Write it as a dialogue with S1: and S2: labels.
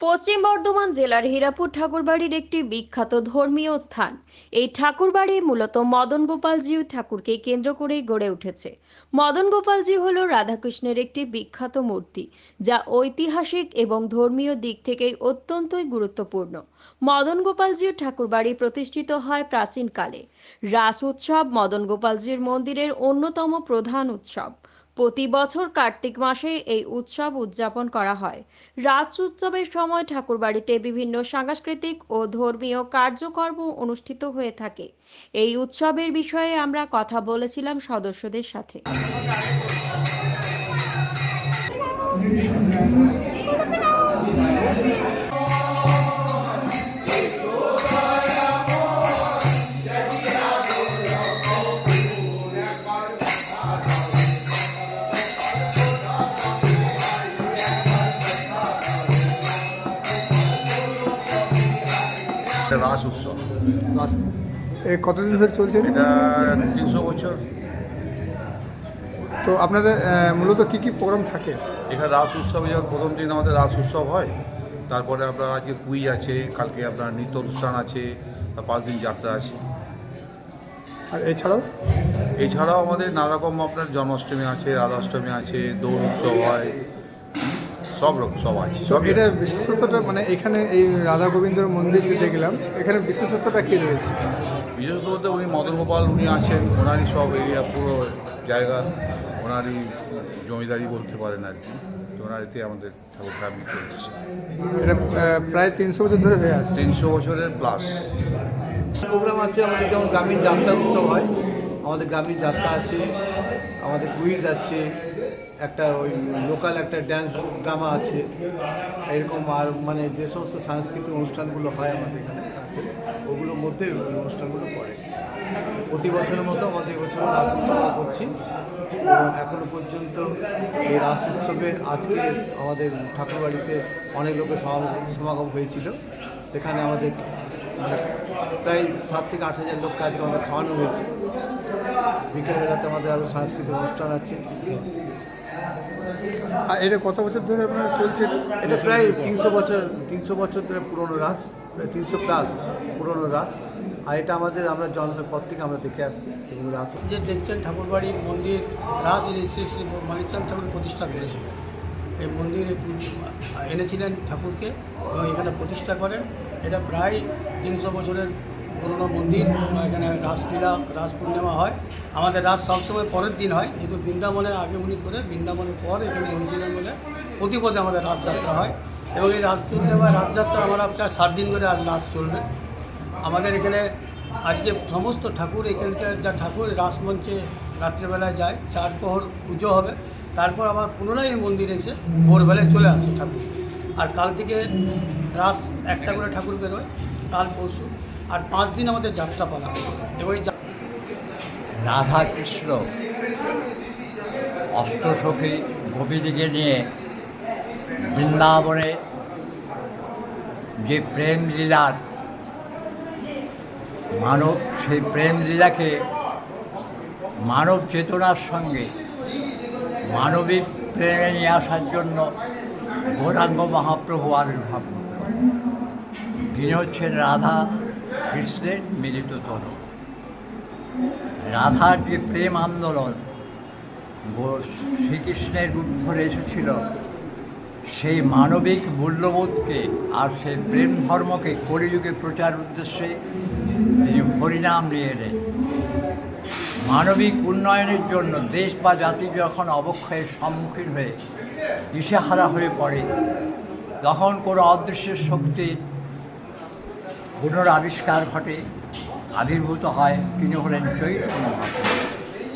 S1: পশ্চিম বর্ধমান জেলার হীরাপুর ঠাকুরবাড়ির একটি বিখ্যাত ধর্মীয় স্থান। এই ঠাকুরবাড়ি মূলত মদন গোপালজি ঠাকুরকে কেন্দ্র করেই গড়ে উঠেছে। মদন গোপালজি হল রাধাকৃষ্ণের একটি বিখ্যাত মূর্তি, যা ঐতিহাসিক এবং ধর্মীয় দিক থেকে অত্যন্তই গুরুত্বপূর্ণ। মদন গোপালজির ঠাকুরবাড়ি প্রতিষ্ঠিত হয় প্রাচীনকালে। রাস উৎসব মদন গোপালজির মন্দিরের অন্যতম প্রধান উৎসব। প্রতি বছর কার্তিক মাসে এই উৎসব উদযাপন করা হয়। রাজ উৎসবের সময় ঠাকুরবাড়িতে বিভিন্ন সাংস্কৃতিক ও ধর্মীয় কার্যকর্ম অনুষ্ঠিত হয়ে থাকে। এই উৎসবের বিষয়ে আমরা কথা বলেছিলাম সদস্যদের সাথে।
S2: এটা রাস উৎসব।
S3: এ কতদিন ধরে চলছে
S2: এটা? তিনশো বছর।
S3: তো আপনাদের মূলত কি কি প্রোগ্রাম থাকে?
S2: এখানে রাস উৎসবে যখন প্রথম দিন আমাদের রাস উৎসব হয় তারপরে আপনার আজকে কুইজ আছে কালকে আপনার নৃত্য অনুষ্ঠান আছে পাঁচ দিন যাত্রা আছে।
S3: আর এছাড়াও?
S2: এছাড়াও আমাদের নানা রকম আপনার জন্মাষ্টমী আছে রাধাষ্টমী আছে দৌড় উৎসব হয় সব রকম সব আছে সব
S3: এটা বিশেষত্বটা মানে এখানে এই রাধা গোবিন্দর মন্দির যে দেখলাম এখানে বিশেষত্বটা কি রয়েছে?
S2: বিশেষত বলতে উনি মদন গোপাল উনি আছেন ওনারই সব এরিয়া পুরো জায়গা ওনারই জমিদারি বলতে পারেন আর কি। তো ওনার এতে আমাদের ঠাকুর ফ্যামিলি চলছে।
S3: এটা প্রায় তিনশো বছর ধরে হয়ে আসছে।
S2: তিনশো বছরের প্লাস
S4: প্রোগ্রাম আছে আমাদের যেমন গ্রামীণ যাত্রা উৎসব হয় আমাদের গ্রামীণ যাত্রা আছে, আমাদের কুইজ আছে, একটা ওই লোকাল একটা ড্যান্স ড্রামা আছে। এরকম আর মানে যে সমস্ত সাংস্কৃতিক অনুষ্ঠানগুলো হয় আমাদের এখানে আছে, ওগুলোর মধ্যে অনুষ্ঠানগুলো পড়ে। প্রতি বছরের মতো আমাদের এবছর রাস উৎসব করছি। এবং এখনও পর্যন্ত এই রাস উৎসবে আজকে আমাদের ঠাকুরবাড়িতে অনেক লোকের সমাগম হয়েছিল। সেখানে আমাদের প্রায় সাত থেকে আট হাজার লোককে আজকে আমাদের খাওয়ানো হয়েছে। বিকেলবেলাতে আমাদের আরও সাংস্কৃতিক অনুষ্ঠান আছে।
S3: আর এটা কত বছর ধরে আপনার চলছে
S4: এটা? প্রায় তিনশো বছর তিনশো বছর ধরে পুরনো রাস প্রায় তিনশো প্লাস পুরনো রাস। আর এটা আমাদের আমরা জন্মের পর থেকে আমরা দেখে আসছি এবং রাস
S5: যে দেখছেন ঠাকুরবাড়ি মন্দির রাস রাজ শ্রী শ্রী মানিকচাঁদ ঠাকুর প্রতিষ্ঠা করেছিলেন। এই মন্দিরে এনেছিলেন ঠাকুরকে এবং এখানে প্রতিষ্ঠা করেন। এটা প্রায় তিনশো বছরের পুরনো মন্দির এখানে রাসলীলা রাস পূর্ণিমা হয়। আমাদের রাস সবসময় পরের দিন হয় যেহেতু বৃন্দাবনের আগে উনি করে, বৃন্দাবনের পর এখানে এনেছিলেন বলে প্রতি পদে আমাদের রাসযাত্রা হয়। এবং এই রাস পূর্ণিমা রাসযাত্রা আমরা প্রায় সাত দিন করে আজ রাস চলবে। আমাদের এখানে আজকে সমস্ত ঠাকুর, এখানকার যা ঠাকুর রাসমঞ্চে রাত্রেবেলায় যায়, চার প্রহর পুজো হবে। তারপর আবার পুনরায় মন্দিরে এসে ভোরবেলায় চলে আসে ঠাকুর। আর কাল থেকে রাস একটা করে ঠাকুর বেরোয়। কাল পরশু, আর পাঁচ দিন আমাদের যাত্রা পালা। এবং এই যা-
S6: রাধা কৃষ্ণ অষ্টসখী গোপীদিকে নিয়ে বৃন্দাবনে যে প্রেম লীলার মানব, সেই প্রেম লীলাকে মানব চেতনার সঙ্গে মানবিক প্রেমে নিয়ে আসার জন্য গৌরাঙ্গ মহাপ্রভু আবির্ভাব। তিনি হচ্ছেন রাধা, কৃষ্ণের মিলিত তরফ রাধার যে প্রেম আন্দোলন শ্রীকৃষ্ণের রূপ ধরে এসেছিল, সেই মানবিক মূল্যবোধকে আর সেই প্রেম ধর্মকে কলিযুগে প্রচার উদ্দেশ্যে তিনি হরিনাম নিয়ে এলেন। মানবিক উন্নয়নের জন্য দেশ বা জাতি যখন অবক্ষয়ের সম্মুখীন হয়ে দিশেহারা হয়ে পড়ে, তখন কোনো অদৃশ্য শক্তির পুনরাবিষ্কার ঘটে আবির্ভূত হয়। তিনি হলেন চৈতন্য